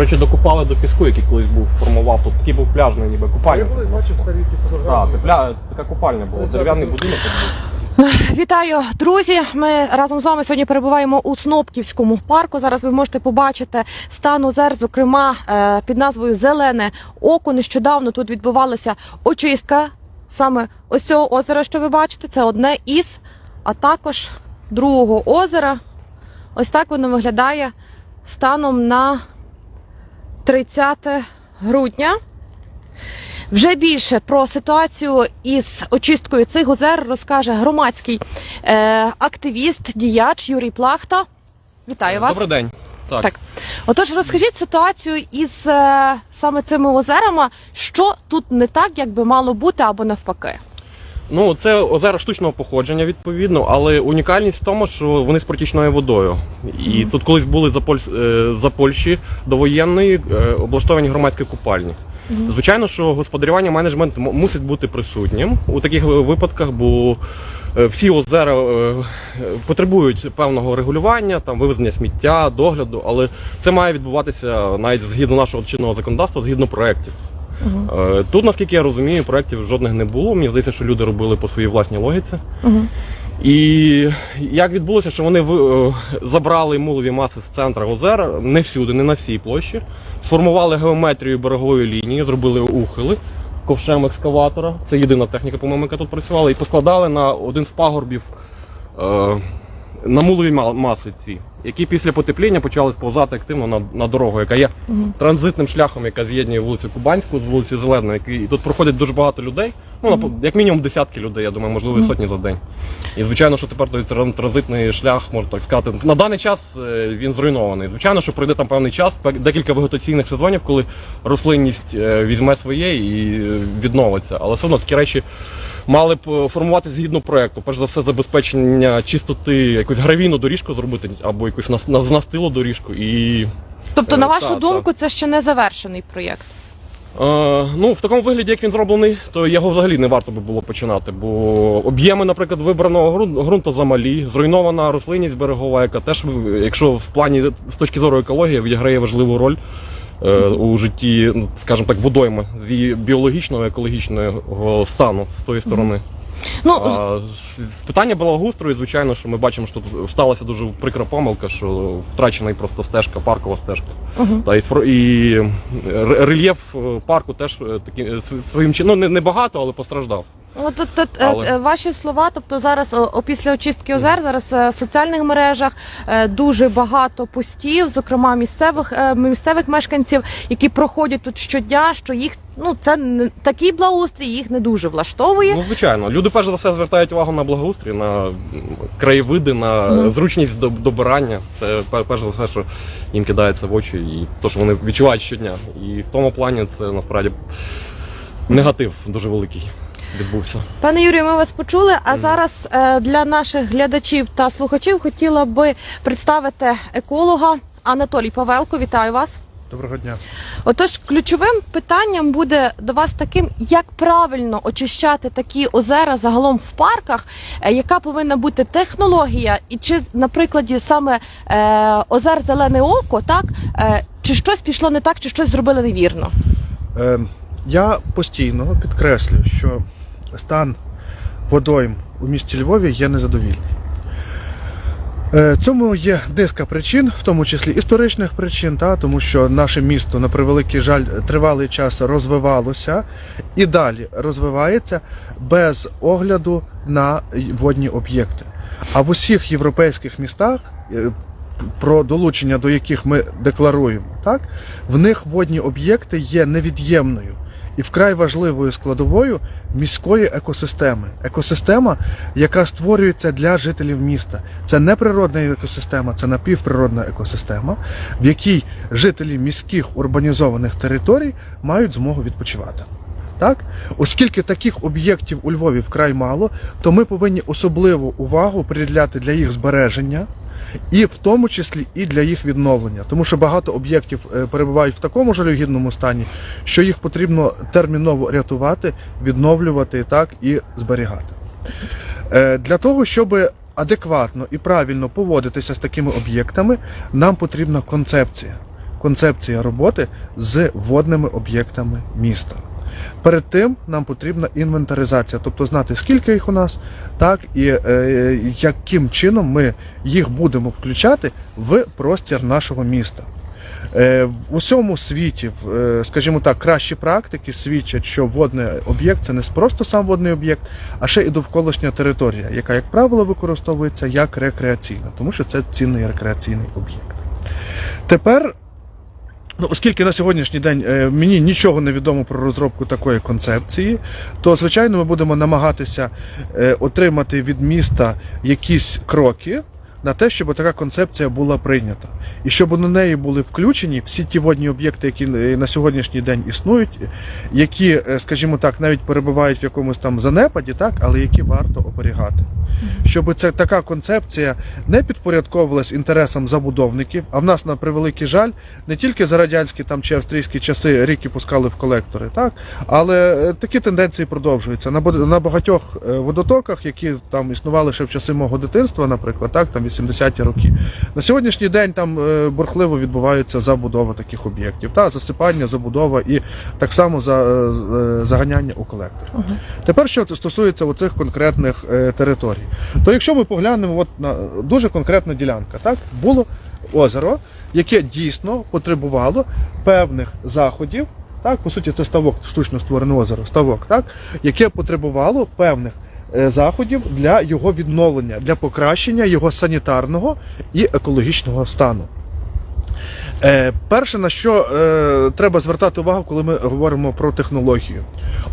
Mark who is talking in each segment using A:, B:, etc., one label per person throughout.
A: речі, докупали до піску, який колись був формував. Тут такий був пляжний, ніби
B: Я
A: купальня.
B: були, бачив старі
A: Так, це пля... така купальня була, дерев'яний будинок. був.
C: Вітаю, друзі! Ми разом з вами сьогодні перебуваємо у Снопківському парку. Зараз ви можете побачити стан озер, зокрема е, під назвою Зелене око. Нещодавно тут відбувалася очистка саме ось цього озера, що ви бачите. Це одне із, а також другого озера. Ось так воно виглядає станом на 30 грудня. Вже більше про ситуацію із очисткою цих озер розкаже громадський е, активіст, діяч Юрій Плахта. Вітаю вас.
A: Добрий день. Так.
C: Так. Отож, розкажіть ситуацію із е, саме цими озерами, що тут не так, як би мало бути, або навпаки.
A: Ну, це озера штучного походження, відповідно, але унікальність в тому, що вони з протічною водою. І тут колись були за, Поль... е, за Польщі довоєнної е, облаштовані громадські купальні. Звичайно, що господарювання менеджмент мусить бути присутнім у таких випадках, бо е, всі озера потребують певного регулювання, там вивезення сміття, догляду, але це має відбуватися навіть згідно нашого чинного законодавства, згідно проєктів. Е, Тут, наскільки я розумію, проєктів жодних не було. Мені здається, що люди робили по своїй власній логіці.
C: Угу.
A: І як відбулося, що вони ви- е, забрали мулові маси з центра озера, не всюди, не на всій площі, сформували геометрію берегової лінії, зробили ухили ковшем екскаватора. Це єдина техніка, по-моєму, яка тут працювала, і поскладали на один з пагорбів е, на мулові ма- маси ці, які після потепління почали сповзати активно на, на дорогу, яка є транзитним шляхом, яка з'єднує вулицю Кубанську з вулицею Зеленою, який тут проходять дуже багато людей. Ну, на- як мінімум десятки людей, я думаю, можливо, і сотні за день. І звичайно, що тепер той транзитний шлях, можна так сказати, на даний час е, він зруйнований. Звичайно, що пройде там певний час, декілька вегетаційних сезонів, коли рослинність е, візьме своє і е, відновиться. Але все одно такі речі мали б е, формувати згідно проекту. Перш за все, забезпечення чистоти, якусь гравійну доріжку зробити, або якусь нас- нас- настилу доріжку і.
C: Тобто,
A: Е,
C: на вашу
A: так,
C: думку, це ще не завершений проєкт.
A: Е, ну, в такому вигляді, як він зроблений, то його взагалі не варто би було починати. Бо об'єми, наприклад, вибраного ґрунту, замалі, зруйнована рослинність берегова, яка теж, якщо в плані з точки зору екології, відіграє важливу роль е, у житті, ну, скажімо так, водойми з її біологічного екологічного стану з тої сторони.
C: Ну,
A: А, питання благоустрою, звичайно, що ми бачимо, що тут сталася дуже прикра помилка, що втрачена і просто стежка, паркова стежка.
C: Мгм.
A: Та і, і рельєф е, парку теж е, е, с- своїм чином, ну не, не багато, але постраждав.
C: От, от, от, е,
A: Але-
C: е, ваші слова, тобто зараз о, о, після очистки озер, зараз е, в соціальних мережах е, дуже багато постів, зокрема місцевих е, місцевих мешканців, які проходять тут щодня, що їх ну це не такий благоустрій, їх не дуже влаштовує.
A: Ну, звичайно, люди перш за все звертають увагу на благоустрій, на м, краєвиди, на е,
C: Мгм.
A: зручність до- добирання. Це пер- перш за все, що їм кидається в очі, і те, що вони відчувають щодня. І в тому плані це насправді негатив дуже великий відбувся.
C: Пане Юрію, ми вас почули. А зараз е, для наших глядачів та слухачів хотіла би представити еколога Анатолій Павелко. Вітаю вас.
B: Доброго дня.
C: Отож, ключовим питанням буде до вас таким, як правильно очищати такі озера загалом в парках, е, яка повинна бути технологія, і чи на прикладі саме е, озер Зелене Око, так е, чи щось пішло не так, чи щось зробили невірно?
B: Е, я постійно підкреслюю, що стан водойм у місті Львові є незадовільний. Е, Цьому є низка причин, в тому числі історичних причин, та, тому що наше місто, на превеликий жаль, тривалий час розвивалося і далі розвивається без огляду на водні об'єкти. А в усіх європейських містах, е, про долучення до яких ми декларуємо, так, в них водні об'єкти є невід'ємною і вкрай важливою складовою міської екосистеми. Екосистема, яка створюється для жителів міста. Це не природна екосистема, це напівприродна екосистема, в якій жителі міських урбанізованих територій мають змогу відпочивати. Так? Оскільки таких об'єктів у Львові вкрай мало, то ми повинні особливу увагу приділяти для їх збереження, і в тому числі і для їх відновлення. Тому що багато об'єктів е, перебувають в такому жалюгідному стані, що їх потрібно терміново рятувати, відновлювати так і зберігати. Е, Для того, щоб адекватно і правильно поводитися з такими об'єктами, нам потрібна концепція. концепція роботи з водними об'єктами міста. Перед тим нам потрібна інвентаризація, тобто знати, скільки їх у нас, так і е, яким чином ми їх будемо включати в простір нашого міста. Е, В усьому світі, е, скажімо так, кращі практики свідчать, що водний об'єкт це не просто сам водний об'єкт, а ще і довколишня територія, яка, як правило, використовується як рекреаційна, тому що це цінний рекреаційний об'єкт. Тепер, ну, оскільки на сьогоднішній день е, мені нічого не відомо про розробку такої концепції, то звичайно ми будемо намагатися е, отримати від міста якісь кроки на те, щоб така концепція була прийнята, і щоб на неї були включені всі ті водні об'єкти, які е, на сьогоднішній день існують, які, скажімо так, навіть перебувають в якомусь там занепаді, так, але які варто оберігати. Щоб це така концепція не підпорядковувалась інтересам забудовників, а в нас на превеликий жаль не тільки за радянські там чи австрійські часи ріки пускали в колектори, так але е, такі тенденції продовжуються на на багатьох е, водотоках, які там існували ще в часи мого дитинства, наприклад, так там 80-ті роки. На сьогоднішній день там е, бурхливо відбувається забудова таких об'єктів, та засипання, забудова і так само за, заганяння у колектор. Тепер, що стосується оцих конкретних е, територій, то якщо ми поглянемо, от на дуже конкретна ділянка, так було озеро, яке дійсно потребувало певних заходів. Так, по суті, це ставок, штучно створене озеро, ставок, так, яке потребувало певних е, заходів для його відновлення, для покращення його санітарного і екологічного стану. Е, перше, на що е, треба звертати увагу, коли ми говоримо про технологію.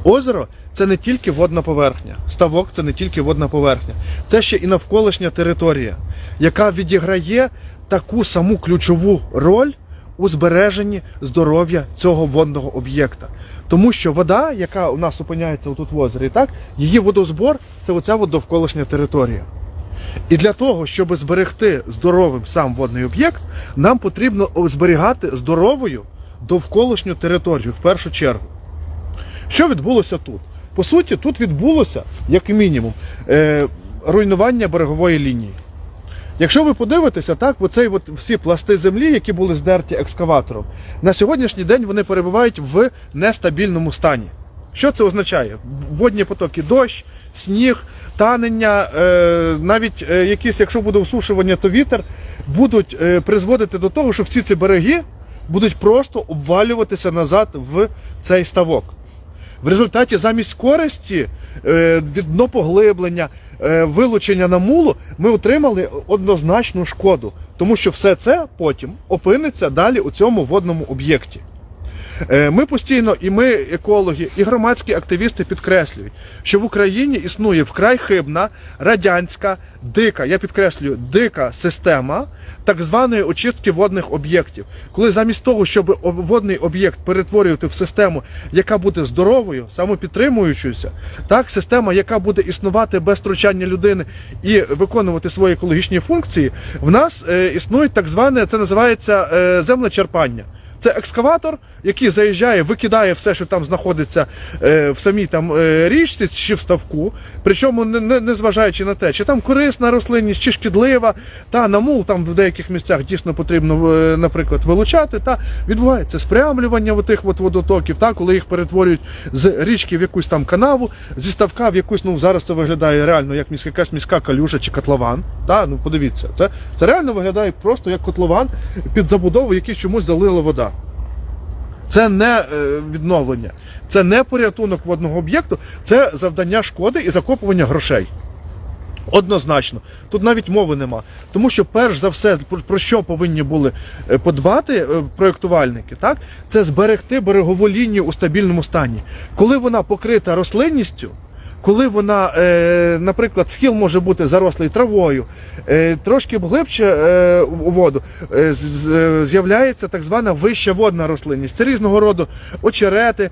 B: Озеро це не тільки водна поверхня, ставок це не тільки водна поверхня, це ще і навколишня територія, яка відіграє таку саму ключову роль у збереженні здоров'я цього водного об'єкта. Тому що вода, яка у нас опиняється тут в озері, так, її водозбор це оця от довколишня територія. І для того, щоб зберегти здоровим сам водний об'єкт, нам потрібно зберігати здоровою довколишню територію в першу чергу. Що відбулося тут? По суті, тут відбулося, як мінімум, е, руйнування берегової лінії. Якщо ви подивитеся, так, оцей от всі пласти землі, які були здерті екскаватором, на сьогоднішній день вони перебувають в нестабільному стані. Що це означає? Водні потоки, дощ, сніг, танення, е, навіть е, якісь, якщо буде осушування, то вітер, будуть е, призводити до того, що всі ці береги будуть просто обвалюватися назад в цей ставок. В результаті замість користі днопоглиблення, вилучення на мулу, ми отримали однозначну шкоду, тому що все це потім опиниться далі у цьому водному об'єкті. Е, Ми постійно, і ми, екологи, і громадські активісти підкреслюють, що в Україні існує вкрай хибна радянська дика, я підкреслюю, дика система так званої очистки водних об'єктів. Коли замість того, щоб водний об'єкт перетворювати в систему, яка буде здоровою, самопідтримуючою, так, система, яка буде існувати без втручання людини і виконувати свої екологічні функції, в нас е, існує так зване, це називається е, землечерпання. Це екскаватор, який заїжджає, викидає все, що там знаходиться е, в самій там е, річці чи в ставку. Причому не, не, зважаючи на те, чи там корисна рослинність, чи шкідлива, та на мул там в деяких місцях дійсно потрібно, е, наприклад, вилучати. Та відбувається спрямлювання отих от водотоків, та коли їх перетворюють з річки в якусь там канаву, зі ставка в якусь, ну зараз це виглядає реально як міська, якась міська калюжа чи котлован. Та, ну подивіться, це, це реально виглядає просто як котлован під забудову, який чомусь залила вода. Це не е, відновлення, це не порятунок водного об'єкту, це завдання шкоди і закопування грошей. Однозначно, тут навіть мови нема. Тому що перш за все, про- що повинні були е, подбати е, проєктувальники, так? це зберегти берегову лінію у стабільному стані. Коли вона покрита рослинністю, коли вона, е, наприклад, схил може бути зарослий травою, е, трошки глибше у воду е, з- з'являється так звана вища водна рослинність. Це різного роду очерети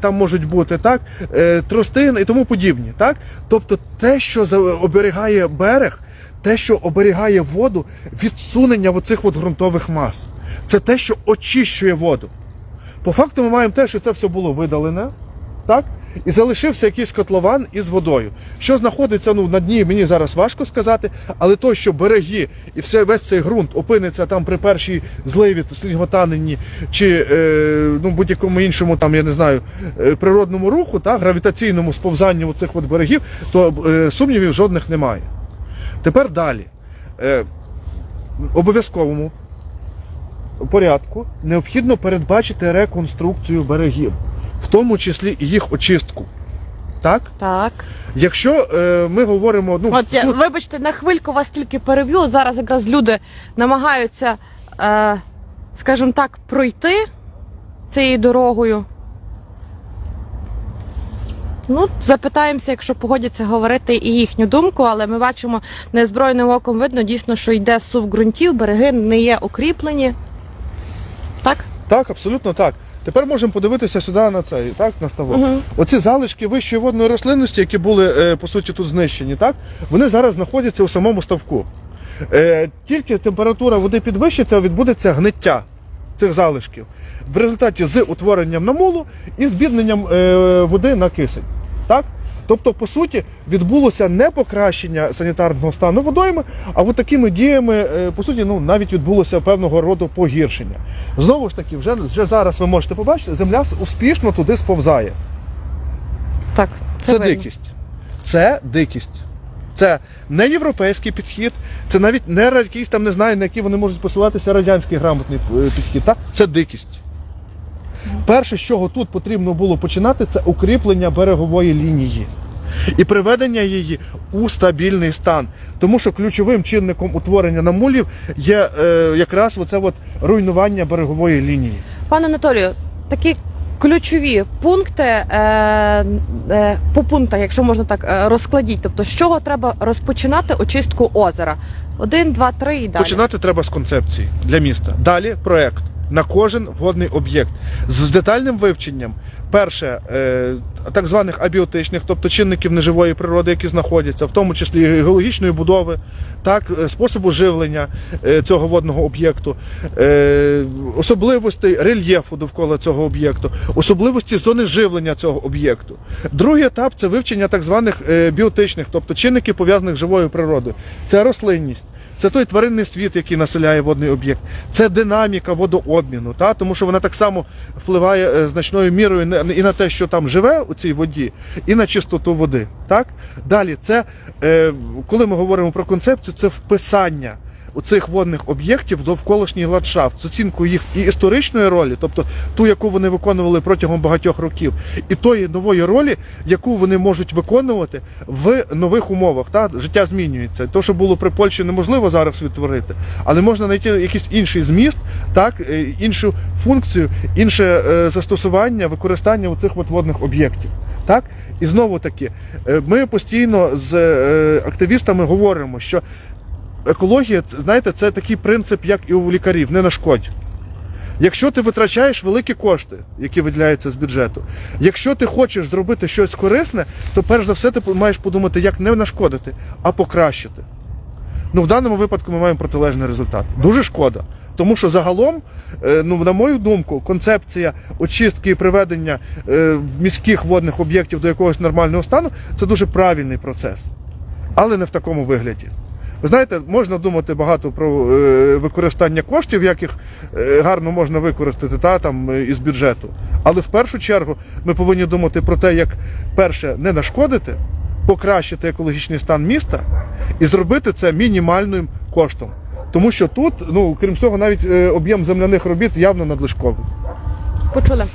B: там можуть бути, так? Е, тростин і тому подібні. Так? Тобто те, що оберігає берег, те, що оберігає воду, відсунення оцих от ґрунтових мас. Це те, що очищує воду. По факту ми маємо те, що це все було видалене, так? І залишився якийсь котлован із водою. Що знаходиться ну, на дні, мені зараз важко сказати, але то, що береги і все, весь цей ґрунт опиниться там при першій зливі, сніготаненні чи е, ну, будь-якому іншому там, я не знаю, е, природному руху, та, гравітаційному сповзанню цих от берегів, то е, сумнівів жодних немає. Тепер далі. Е, обов'язковому порядку необхідно передбачити реконструкцію берегів, в тому числі і їх очистку. Так?
C: Так.
B: Якщо е, ми говоримо, ну
C: От я,
B: тут,
C: вибачте, на хвильку вас тільки переб'ю. От Зараз якраз люди намагаються, е, скажімо так, пройти цією дорогою. Ну, запитаємося, якщо погодяться говорити і їхню думку, але ми бачимо незброєним оком видно дійсно, що йде сув ґрунтів, береги не є укріплені. Так?
B: так, абсолютно так. Tепер можемо подивитися сюди на цей, так, на ставок.
C: Угу.
B: Оці залишки вищої водної рослинності, які були е, по суті тут знищені, так, вони зараз знаходяться у самому ставку. Е, Тільки температура води підвищиться, відбудеться гниття цих залишків в результаті з утворенням намулу і збідненням е, води на кисень. Так? Тобто, по суті, відбулося не покращення санітарного стану водойми, а от такими діями, е, по суті, ну навіть відбулося певного роду погіршення. Знову ж таки, вже, вже зараз ви можете побачити, земля успішно туди сповзає.
C: Так, це,
B: Це, дикість. Це дикість. Це не європейський підхід, це навіть не якийсь там не знаю, на які вони можуть посилатися радянський грамотний е, підхід. Так? Це дикість. Перше, з чого тут потрібно було починати, це укріплення берегової лінії і приведення її у стабільний стан. Тому що ключовим чинником утворення намулів є е, якраз оце от руйнування берегової лінії.
C: Пане Анатолію, такі ключові пункти е, е, по пунктах, якщо можна так е, розкладіть. Тобто, з чого треба розпочинати очистку озера? Один, два, три і далі.
B: Починати треба з концепції для міста. Далі проект на кожен водний об'єкт з детальним вивченням. Перше, е, так званих абіотичних, тобто чинників неживої природи, які знаходяться, в тому числі геологічної будови, так, е, способу живлення е, цього водного об'єкту, особливостей рельєфу довкола цього об'єкту, особливості зони живлення цього об'єкту. Другий етап це вивчення так званих біотичних, тобто чинників пов'язаних з живою природою. Це рослинність. Це той тваринний світ, який населяє водний об'єкт. Це динаміка водообміну, та? тому що вона так само впливає е, значною мірою і на те, що там живе у цій воді, і на чистоту води. Так? Далі, це, е, коли ми говоримо про концепцію, це вписання у цих водних об'єктів довколишній ландшафт з оцінкою їх і історичної ролі, тобто ту, яку вони виконували протягом багатьох років, і тої нової ролі, яку вони можуть виконувати в нових умовах. Та життя змінюється. То, що було при Польщі, неможливо зараз відтворити, але можна знайти якийсь інший зміст, так е, іншу функцію, інше е, застосування, використання у цих водних об'єктів. Так і знову таки, е, ми постійно з активістами говоримо, що екологія, знаєте, це такий принцип, як і у лікарів, не нашкодь. Якщо ти витрачаєш великі кошти, які виділяються з бюджету, якщо ти хочеш зробити щось корисне, то перш за все ти маєш подумати, як не нашкодити, а покращити. Ну, в даному випадку ми маємо протилежний результат. Дуже шкода. Тому що загалом, е, ну, на мою думку, концепція очистки і приведення е, міських водних об'єктів до якогось нормального стану це дуже правильний процес. Але не в такому вигляді. Ви знаєте, можна думати багато про е, використання коштів, як їх е, гарно можна використати та, там, е, із бюджету. Але в першу чергу ми повинні думати про те, як перше не нашкодити, покращити екологічний стан міста і зробити це мінімальним коштом. Тому що тут, ну крім всього, навіть е, об'єм земляних робіт явно надлишковий.
C: Почули.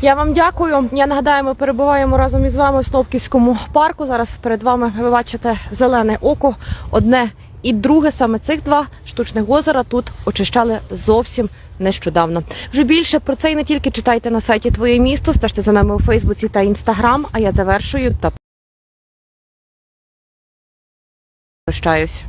C: Я вам дякую. Я нагадаю, ми перебуваємо разом із вами в Снопківському парку. Зараз перед вами ви бачите зелене око. Одне і друге, саме цих два штучних озера тут очищали зовсім нещодавно. Вже більше про це і не тільки читайте на сайті Твоє місто. Стежте за нами у Фейсбуці та Інстаграм. А я завершую та прощаюсь.